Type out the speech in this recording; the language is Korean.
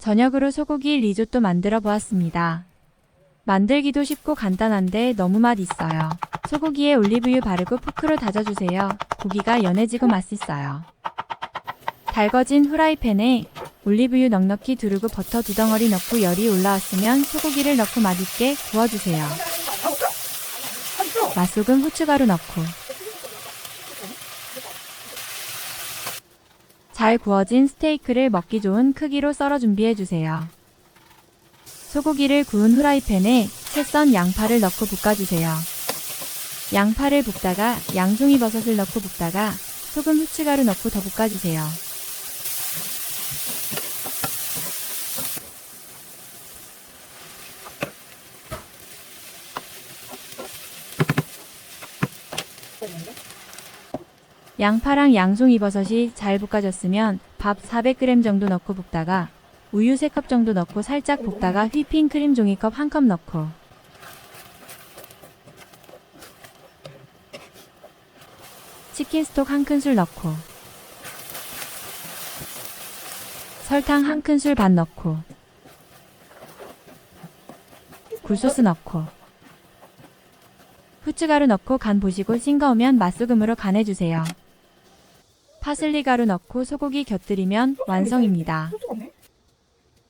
저녁으로 소고기 리조또 만들어 보았습니다. 만들기도 쉽고 간단한데 너무 맛 있어요. 소고기에 올리브유 바르고 포크로 다져주세요. 고기가 연해지고 맛있어요. 달궈진 후라이팬에 올리브유 넉넉히 두르고 버터 두 덩어리 넣고 열이 올라왔으면 소고기를 넣고 맛있게 구워주세요. 맛소금 후추가루 넣고 잘 구워진 스테이크를 먹기 좋은 크기로 썰어 준비해 주세요. 소고기를 구운 후라이팬에 채 썬 양파를 넣고 볶아주세요. 양파를 볶다가 양송이 버섯을 넣고 볶다가 소금 후추가루 넣고 더 볶아주세요. 양파랑 양송이 버섯이 잘 볶아졌으면 밥 400g 정도 넣고 볶다가 우유 3컵 정도 넣고 살짝 볶다가 휘핑크림 종이컵 1컵 넣고. 치킨 스톡 1큰술 넣고. 설탕 1큰술 반 넣고. 굴소스 넣고. 후추가루 넣고 간 보시고 싱거우면 맛소금으로 간해주세요. 파슬리 가루 넣고 소고기 곁들이면 완성입니다.